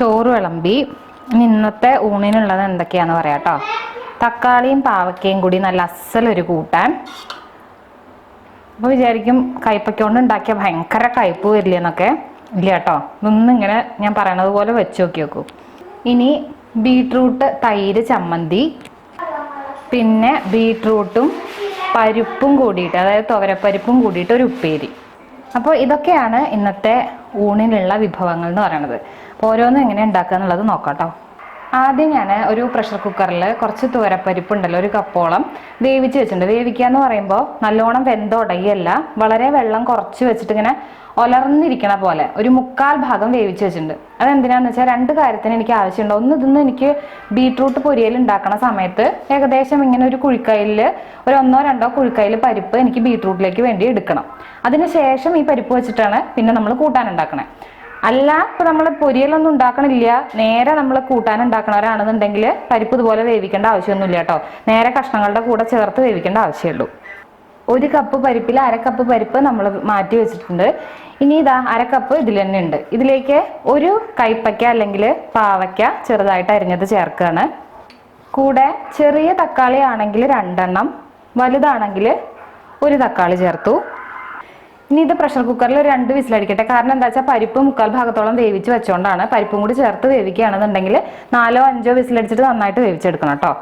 ചോറ് വിളമ്പി. ഇനി ഇന്നത്തെ ഊണിനുള്ളത് എന്തൊക്കെയാന്ന് പറയാം കേട്ടോ. തക്കാളിയും പാവക്കയും കൂടി നല്ല അസലൊരു കൂട്ടാൻ. അപ്പോൾ വിചാരിക്കും കയ്പയ്ക്ക കൊണ്ട് ഉണ്ടാക്കിയ ഭയങ്കര കയ്പ് വരില്ല എന്നൊക്കെ ഇല്ല കേട്ടോ. ഇതൊന്നും ഇങ്ങനെ ഞാൻ പറയണത് പോലെ വെച്ച് നോക്കി നോക്കൂ ഇനി ബീട്രൂട്ട് തൈര് ചമ്മന്തി. പിന്നെ ബീട്രൂട്ടും പരിപ്പും കൂടിയിട്ട് അതായത് തുവരപ്പരിപ്പും കൂടിയിട്ട് ഒരു ഉപ്പേരി. അപ്പോൾ ഇതൊക്കെയാണ് ഇന്നത്തെ ഊണിനുള്ള വിഭവങ്ങൾ എന്ന് അപ്പോൾ ഓരോന്നും എങ്ങനെ ഉണ്ടാക്കുക എന്നുള്ളത് നോക്കാം കേട്ടോ ആദ്യം ഞാൻ ഒരു പ്രഷർ കുക്കറിൽ കുറച്ച് തുവരപ്പരിപ്പ് ഉണ്ടല്ലോ ഒരു കപ്പോളം വേവിച്ച് വെച്ചിട്ടുണ്ട്. വേവിക്കുക എന്ന് പറയുമ്പോൾ നല്ലോണം വെന്തുടയല്ല വളരെ വെള്ളം കുറച്ച് വെച്ചിട്ട് ഇങ്ങനെ ഒലർന്നിരിക്കണ പോലെ ഒരു മുക്കാൽ ഭാഗം വേവിച്ച് വെച്ചിട്ടുണ്ട്. അതെന്തിനാന്ന് വെച്ചാൽ രണ്ട് കാര്യത്തിന് എനിക്ക് ആവശ്യമുണ്ട്. ഒന്ന് ഇതിന്ന് എനിക്ക് ബീട്രൂട്ട് പൊരിയൽ ഉണ്ടാക്കണ സമയത്ത് ഏകദേശം ഇങ്ങനെ ഒരു കുഴിക്കയിൽ ഒരു ഒന്നോ രണ്ടോ കുഴിക്കയിൽ പരിപ്പ് എനിക്ക് ബീട്രൂട്ടിലേക്ക് വേണ്ടി എടുക്കണം. അതിനുശേഷം ഈ പരിപ്പ് വെച്ചിട്ടാണ് പിന്നെ നമ്മൾ കൂട്ടാൻ ഉണ്ടാക്കണേ. അല്ല ഇപ്പൊ നമ്മൾ പൊരിയലൊന്നും ഉണ്ടാക്കണില്ല. നേരെ നമ്മൾ കൂട്ടാൻ ഉണ്ടാക്കണവരാണെന്നുണ്ടെങ്കിൽ പരിപ്പ് ഇതുപോലെ വേവിക്കേണ്ട ആവശ്യമൊന്നുമില്ല കേട്ടോ. നേരെ കഷ്ണങ്ങളുടെ കൂടെ ചേർത്ത് വേവിക്കേണ്ട ആവശ്യമുള്ളൂ. ഒരു കപ്പ് പരിപ്പിൽ അര കപ്പ് പരിപ്പ് നമ്മൾ മാറ്റി വെച്ചിട്ടുണ്ട്. ഇനി ഇതാ അര കപ്പ് ഇതിൽ തന്നെ ഉണ്ട്. ഇതിലേക്ക് ഒരു കൈപ്പയ്ക്ക അല്ലെങ്കിൽ പാവയ്ക്ക ചെറുതായിട്ട് അരിഞ്ഞത് ചേർക്കുകയാണ് കൂടെ ചെറിയ തക്കാളി ആണെങ്കിൽ രണ്ടെണ്ണം വലുതാണെങ്കിൽ ഒരു തക്കാളി ചേർത്തു. ഇനി ഇത് പ്രഷർ കുക്കറിൽ ഒരു രണ്ട് വിസിലടിക്കട്ടെ. കാരണം എന്താ വെച്ചാൽ പരിപ്പ് മുക്കാൽ ഭാഗത്തോളം വേവിച്ച് വെച്ചുകൊണ്ടാണ് പരിപ്പും കൂടി ചേർത്ത് വേവിക്കുകയാണെന്നുണ്ടെങ്കിൽ നാലോ അഞ്ചോ വിസിലടിച്ചിട്ട് നന്നായിട്ട് വേവിച്ചെടുക്കണം കേട്ടോ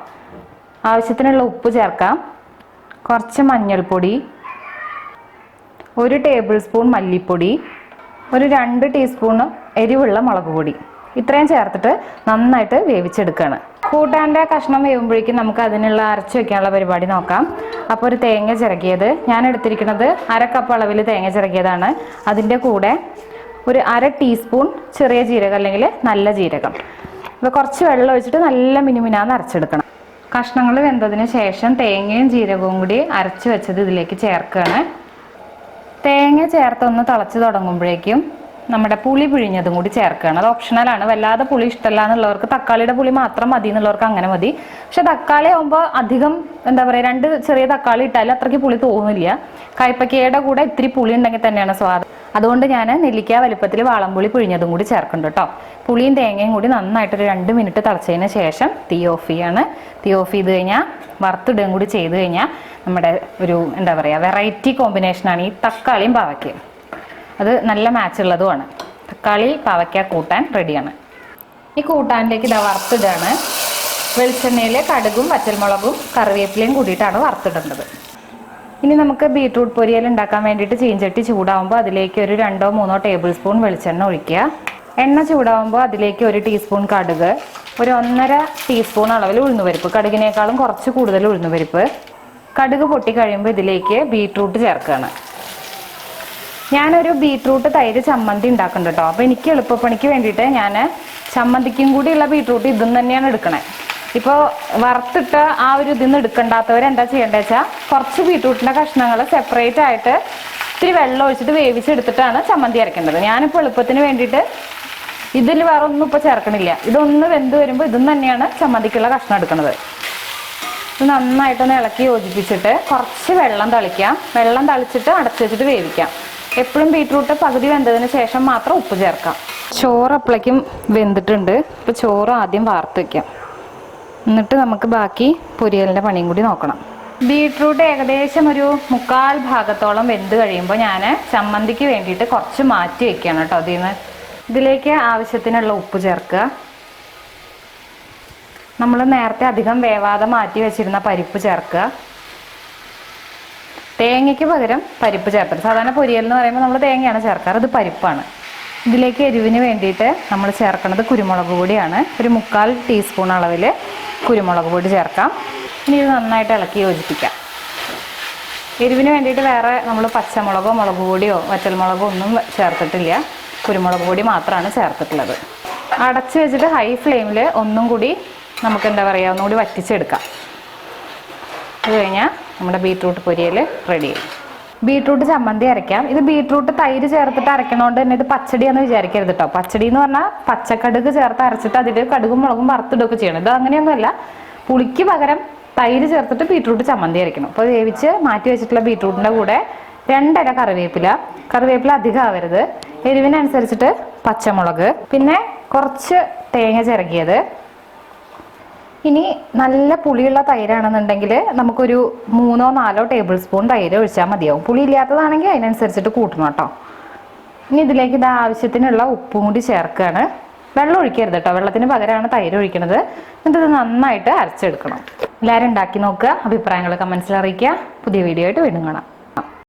ആവശ്യത്തിനുള്ള ഉപ്പ് ചേർക്കാം. കുറച്ച് മഞ്ഞൾപ്പൊടി ഒരു ടേബിൾ സ്പൂൺ മല്ലിപ്പൊടി ഒരു രണ്ട് ടീസ്പൂൺ എരിവുള്ള മുളക് പൊടി. ഇത്രയും ചേർത്തിട്ട് നന്നായിട്ട് വേവിച്ചെടുക്കുകയാണ് കൂട്ടാന്റെ കഷ്ണം വേവുമ്പോഴേക്കും നമുക്ക് അതിനുള്ള അരച്ച് വെക്കാനുള്ള പരിപാടി നോക്കാം. അപ്പോൾ ഒരു തേങ്ങ ചിറക്കിയത് ഞാൻ എടുത്തിരിക്കുന്നത് അര കപ്പ് അളവിൽ തേങ്ങ ചിറക്കിയതാണ് അതിന്റെ കൂടെ ഒരു അര ടീസ്പൂൺ ചെറിയ ജീരകം അല്ലെങ്കിൽ നല്ല ജീരകം. അപ്പോൾ കുറച്ച് വെള്ളം ഒഴിച്ചിട്ട് നല്ല മിനുമിനാന്ന് അരച്ചെടുക്കണം. കഷ്ണങ്ങൾ വെന്തതിന് ശേഷം തേങ്ങയും ജീരകവും കൂടി അരച്ച് വെച്ചത് ഇതിലേക്ക് ചേർക്കുകയാണ്. തേങ്ങ ചേർത്തൊന്ന് തിളച്ച് തുടങ്ങുമ്പോഴേക്കും നമ്മുടെ പുളി പിഴിഞ്ഞതും കൂടി ചേർക്കുകയാണ്. അത് ഓപ്ഷണലാണ് വല്ലാതെ പുളി ഇഷ്ടമല്ല എന്നുള്ളവർക്ക് തക്കാളിയുടെ പുളി മാത്രം മതി എന്നുള്ളവർക്ക് അങ്ങനെ മതി. പക്ഷെ തക്കാളി ആകുമ്പോൾ അധികം എന്താ പറയുക രണ്ട് ചെറിയ തക്കാളി ഇട്ടാലും അത്രയ്ക്ക് പുളി തോന്നില്ല കയ്പക്കയുടെ കൂടെ ഇത്തിരി പുളി ഉണ്ടെങ്കിൽ തന്നെയാണ് സ്വാദം. അതുകൊണ്ട് ഞാൻ നെല്ലിക്ക വലുപ്പത്തിൽ വാളംപുളി പിഴിഞ്ഞതും കൂടി ചേർക്കുന്നുണ്ട് കേട്ടോ. പുളിയും തേങ്ങയും കൂടി നന്നായിട്ട് ഒരു രണ്ട് മിനിറ്റ് തിളച്ചതിന് ശേഷം തീ ഓഫ് ചെയ്യാണ്. തീ ഓഫ് ചെയ്ത് കഴിഞ്ഞാൽ വറുത്തിടുകയും കൂടി ചെയ്ത് കഴിഞ്ഞാൽ നമ്മുടെ ഒരു എന്താ പറയുക വെറൈറ്റി കോമ്പിനേഷനാണ് ഈ തക്കാളിയും പാവയ്ക്കയും. അത് നല്ല മാച്ച് ഉള്ളതുമാണ്. തക്കാളി പാവയ്ക്ക കൂട്ടാൻ റെഡിയാണ് ഈ കൂട്ടാനിലേക്ക് ഇതാ വറുത്തിടാണ്. വെളിച്ചെണ്ണയിൽ കടുകും പച്ചമുളകും കറിവേപ്പിലയും കൂടിയിട്ടാണ് വറുത്തിടേണ്ടത്. ഇനി നമുക്ക് ബീട്രൂട്ട് പൊരിയൽ ഉണ്ടാക്കാൻ വേണ്ടിയിട്ട് ചീഞ്ചട്ടി ചൂടാവുമ്പോൾ അതിലേക്ക് ഒരു രണ്ടോ മൂന്നോ ടേബിൾ സ്പൂൺ വെളിച്ചെണ്ണ ഒഴിക്കുക. എണ്ണ ചൂടാവുമ്പോൾ അതിലേക്ക് ഒരു ടീസ്പൂൺ കടുക് ഒരു ഒന്നര ടീസ്പൂൺ അളവിൽ ഉഴുന്നുപരിപ്പ് കടുകിനേക്കാളും കുറച്ച് കൂടുതൽ ഉഴുന്നുപരിപ്പ്. കടുക് പൊട്ടി കഴിയുമ്പോൾ ഇതിലേക്ക് ബീട്രൂട്ട് ചേർക്കുകയാണ്. ഞാനൊരു ബീട്രൂട്ട് തൈര് ചമ്മന്തി ഉണ്ടാക്കുന്നുണ്ട് കേട്ടോ അപ്പോൾ എനിക്ക് എളുപ്പപ്പണിക്ക് വേണ്ടിയിട്ട് ഞാൻ ചമ്മന്തിക്കും കൂടിയുള്ള ബീട്രൂട്ട് ഇതും തന്നെയാണ് എടുക്കണേ. ഇപ്പോൾ വറുത്തിട്ട് ആ ഒരു ഇതിൽ നിന്ന് എടുക്കണ്ടാത്തവർ എന്താ ചെയ്യേണ്ടത് വെച്ചാൽ കുറച്ച് ബീട്രൂട്ടിന്റെ കഷ്ണങ്ങൾ സെപ്പറേറ്റ് ആയിട്ട് ഇത്തിരി വെള്ളം ഒഴിച്ചിട്ട് വേവിച്ചെടുത്തിട്ടാണ് ചമ്മന്തി അരക്കേണ്ടത് ഞാനിപ്പോൾ എളുപ്പത്തിന് വേണ്ടിയിട്ട് ഇതിൽ വേറെ ഒന്നും ഇപ്പോൾ ചേർക്കണില്ല. ഇതൊന്ന് വെന്ത് വരുമ്പോൾ ഇതും തന്നെയാണ് ചമ്മന്തിക്കുള്ള കഷ്ണം എടുക്കുന്നത് ഇത് നന്നായിട്ടൊന്ന് ഇളക്കി യോജിപ്പിച്ചിട്ട് കുറച്ച് വെള്ളം തളിക്കാം. വെള്ളം തളിച്ചിട്ട് അടച്ചു വെച്ചിട്ട് വേവിക്കാം. എപ്പോഴും ബീട്രൂട്ട് പകുതി വെന്തതിന് ശേഷം മാത്രം ഉപ്പ് ചേർക്കാം. ചോറ് അപ്പളേക്കും വെന്തിട്ടുണ്ട്. ഇപ്പോൾ ചോറ് ആദ്യം വാർത്ത് വെക്കാം. എന്നിട്ട് നമുക്ക് ബാക്കി പൊരിയലിന്റെ പണിയും കൂടി നോക്കണം. ബീട്രൂട്ട് ഏകദേശം ഒരു മുക്കാൽ ഭാഗത്തോളം വെന്ത് കഴിയുമ്പോൾ ഞാൻ ചമ്മന്തിക്ക് വേണ്ടിയിട്ട് കുറച്ച് മാറ്റി വെക്കുകയാണ് കേട്ടോ അതിൽ നിന്ന് ഇതിലേക്ക് ആവശ്യത്തിനുള്ള ഉപ്പ് ചേർക്കുക. നമ്മൾ നേരത്തെ അധികം വേവാതെ മാറ്റി വെച്ചിരുന്ന പരിപ്പ് ചേർക്കുക. തേങ്ങയ്ക്ക് പകരം പരിപ്പ് ചേർത്തത്. സാധാരണ പൊരിയൽ എന്ന് പറയുമ്പോൾ നമ്മൾ തേങ്ങയാണ് ചേർക്കാറ്. ഇത് പരിപ്പാണ്. ഇതിലേക്ക് എരിവിന് വേണ്ടിയിട്ട് നമ്മൾ ചേർക്കുന്നത് കുരുമുളക് പൊടിയാണ്. ഒരു മുക്കാൽ ടീസ്പൂൺ അളവിൽ കുരുമുളക് പൊടി ചേർക്കാം. ഇനി ഇത് നന്നായിട്ട് ഇളക്കി യോജിപ്പിക്കാം. എരിവിന് വേണ്ടിയിട്ട് വേറെ നമ്മൾ പച്ചമുളകോ മുളക് പൊടിയോ വറ്റൽമുളകോ ഒന്നും ചേർത്തിട്ടില്ല. കുരുമുളക് പൊടി മാത്രമാണ് ചേർത്തിട്ടുള്ളത്. അടച്ച് വെച്ചിട്ട് ഹൈ ഫ്ലെയിമിൽ ഒന്നും കൂടി നമുക്ക് എന്താ പറയുക ഒന്നുകൂടി വറ്റിച്ചെടുക്കാം. അത് കഴിഞ്ഞാൽ നമ്മുടെ ബീട്രൂട്ട് പൊരിയൽ റെഡി. ബീട്രൂട്ട് ചമ്മന്തി അരയ്ക്കാം. ഇത് ബീട്രൂട്ട് തൈര് ചേർത്തിട്ട് അരയ്ക്കണോണ്ട് തന്നെ ഇത് പച്ചടിയാന്ന് വിചാരിക്കരുത് കേട്ടോ പച്ചടി എന്ന് പറഞ്ഞാൽ പച്ചക്കടുക് ചേർത്ത് അരച്ചിട്ട് അതിൽ കടുകും മുളകും വറുത്തിടുകയൊക്കെ ചെയ്യണം. ഇത് അങ്ങനെയൊന്നുമല്ല. പുളിക്ക് പകരം തൈര് ചേർത്തിട്ട് ബീട്രൂട്ട് ചമ്മന്തി അരയ്ക്കണം. അപ്പോൾ വേവിച്ച് മാറ്റി വെച്ചിട്ടുള്ള ബീട്രൂട്ടിന്റെ കൂടെ രണ്ടര കറിവേപ്പില. കറിവേപ്പില അധികം ആവരുത്. എരിവിനനുസരിച്ചിട്ട് പച്ചമുളക്. പിന്നെ കുറച്ച് തേങ്ങ ചിരകിയത്. ഇനി നല്ല പുളിയുള്ള തൈരാണെന്നുണ്ടെങ്കിൽ നമുക്കൊരു മൂന്നോ നാലോ ടേബിൾ സ്പൂൺ തൈര് ഒഴിച്ചാൽ മതിയാവും. പുളി ഇല്ലാത്തതാണെങ്കിൽ അതിനനുസരിച്ചിട്ട് കൂട്ടണം കേട്ടോ. ഇനി ഇതിലേക്ക് ഇത് ആവശ്യത്തിനുള്ള ഉപ്പും കൂടി ചേർക്കുകയാണ് വെള്ളം ഒഴിക്കരുത് കേട്ടോ. വെള്ളത്തിന് പകരമാണ് തൈര് ഒഴിക്കുന്നത് എന്നിട്ട് ഇത് നന്നായിട്ട് അരച്ചെടുക്കണം. എല്ലാവരും ഉണ്ടാക്കി നോക്കുക. അഭിപ്രായങ്ങൾ കമൻസിൽ അറിയിക്കുക. പുതിയ വീഡിയോ ആയിട്ട് വീണ്ടും കാണാം.